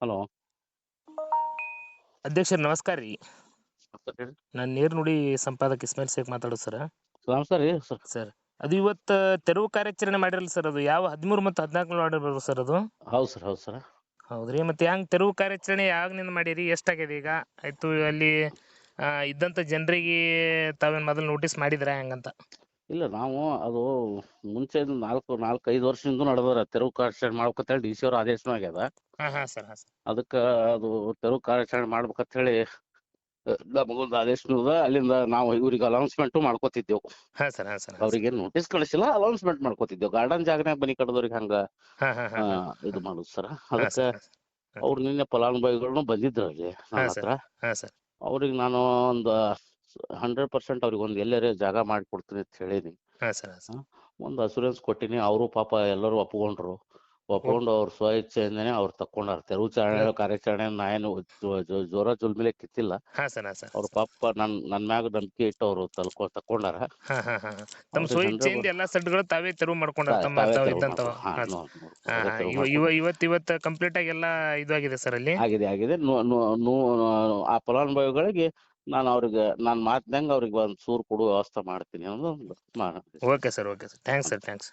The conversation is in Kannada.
ಹಲೋ. ಅಧ್ಯಕ್ಷ ನಮಸ್ಕಾರ ರೀ. ನಾನು ನೀರ್ ನುಡಿ ಸಂಪಾದಕ ಇಸ್ಮಾಯಿಲ್ ಶೇಖ್ ಮಾತಾಡೋದು ಸರ್. ನಮಸ್ಕಾರ ರೀ ಸರ್. ಸರ್ ಅದು ಇವತ್ತು ತೆರವು ಕಾರ್ಯಾಚರಣೆ ಮಾಡಿರಲ್ಲ ಸರ್ ಅದು ಯಾವ ಹದಿಮೂರು ಮತ್ತು ಹದಿನಾಲ್ಕು ಮಾಡಿರ್ಬೋದು ಸರ್ ಅದು? ಹೌದು ಸರ್ ಹೌದು ಸರ್. ಹೌದ್ರಿ ಮತ್ತೆ ಹೆಂಗ್ ತೆರವು ಕಾರ್ಯಾಚರಣೆ ಯಾವಾಗಿನಿಂದ ಮಾಡಿರಿ ಎಷ್ಟಾಗ್ಯದ ಈಗ? ಆಯ್ತು ಅಲ್ಲಿ ಆ, ಇದ್ದಂತ ಜನರಿಗೆ ತಾವೇನ್ ಮೊದಲು ನೋಟಿಸ್ ಮಾಡಿದ್ರ ಹೆಂಗಂತ? ಇಲ್ಲ ನಾವು ಅದು ಮುಂಚೆ ನಾಲ್ಕು ನಾಲ್ಕು ಐದು ವರ್ಷದಿಂದ ನಡೆದದ ತೆರವು ಕಾರ್ಯಾಚರಣೆ ಮಾಡ್ಬೇಕಂತೇಳಿ ಡಿ ಸಿ ಅವ್ರ ಆದೇಶನೂ ಆಗ್ಯದ. ಅದಕ್ಕ ಹಾ ಸರ್ ಹಾ ಸರ್. ಅದಕ್ಕೆ ಅದು ತೆರವು ಕಾರ್ಯಾಚರಣೆ ಮಾಡ್ಬೇಕಂತೇಳಿ ನಮಗೊಂದು ಆದೇಶನೂ ಅದ. ಅಲ್ಲಿಂದ ನಾವು ಇವ್ರಿಗೆ ಅನೌನ್ಸ್ಮೆಂಟು ಮಾಡ್ಕೋತಿದ್ದೆವು. ಹಾ ಸರ್ ಹಾ ಸರ್ ಅವ್ರಿಗೆ ನೋಟಿಸ್ ಕಳಿಸಿಲ್ಲ ಅನೌನ್ಸ್ಮೆಂಟ್ ಮಾಡ್ಕೋತಿದ್ದೆವು. ಗಾರ್ಡನ್ ಜಾಗನ್ಯಾಗ ಬನ್ನಿ ಕಟ್ಟದವ್ರಿಗೆ ಹಂಗ ಹಾ ಹಾ ಹಾ ಆ, ಹಾ. ಇದು ಮಾಡುದು ಸರ್. ಅದಕ್ಕೆ ಅವ್ರು ನಿನ್ನೆ ಫಲಾನುಭವಿಗಳನ್ನು ಬಂದಿದ್ರು ಅಲ್ಲಿ ನನ್ನ ಸರ್. ಹತ್ರ. ಹಾ ಸರ್. ಅವ್ರಿಗೆ ನಾನು ಒಂದು ಹಂಡ್ರೆಡ್ ಪರ್ಸೆಂಟ್ ಅವ್ರಿಗೆ ಒಂದು ಎಲ್ಲರೇ ಜಾಗ ಮಾಡಿಕೊಡ್ತೀನಿ ಅಂತ ಹೇಳಿದೀನಿ. ಒಂದ್ ಅಸೂರೆನ್ಸ್ ಕೊಟ್ಟಿನಿ. ಅವರು ಪಾಪ ಎಲ್ಲರೂ ಒಪ್ಕೊಂಡ್ರು. ಒಪ್ಕೊಂಡು ಅವ್ರ ಸ್ವ ಇಚ್ಛೆಯಿಂದನೇ ಅವ್ರು ತಕೊಂಡಾರ ತೆರವು ಚಾರಣೆ ಕಾರ್ಯಾಚರಣೆ ನಾ ಏನು ಜೋರ ಜುಲ್ಮಿಲೆ ಕಿತ್ತಿಲ್ಲ. ಅವ್ರ ಪಾಪ ನನ್ ನನ್ ಮ್ಯಾಗ ನಂಬಿಕೆ ಇಟ್ಟು ಅವ್ರು ತಲ್ಕೊ ಹಾ. ತಮ್ಮ ಸ್ವ ಇಚ್ಛೆಯಿಂದ ಎಲ್ಲಾ ಸೆಟ್ಗಳು ತಾವೇ ತೆರವು ಮಾಡ್ಕೊಂಡಾರ. ಇವತ್ ಇವತ್ ಕಂಪ್ಲೀಟ್ ಆಗಿ ಎಲ್ಲಾ ಇದಾಗಿದೆ ಸರ್ ಅಲ್ಲಿ? ಆಗಿದೆ ಆಗಿದೆ. ಆ ಫಲಾನುಭವಿಗಳಿಗೆ ನಾನು ಅವ್ರಿಗೆ, ನಾನು ಮಾತ್ನಂಗ ಅವ್ರಿಗೆ ಒಂದು ಸೂರು ಕೊಡುವ ವ್ಯವಸ್ಥೆ ಮಾಡ್ತೀನಿ ಅನ್ನೋದು ಒಂದು okay sir okay sir thanks sir thanks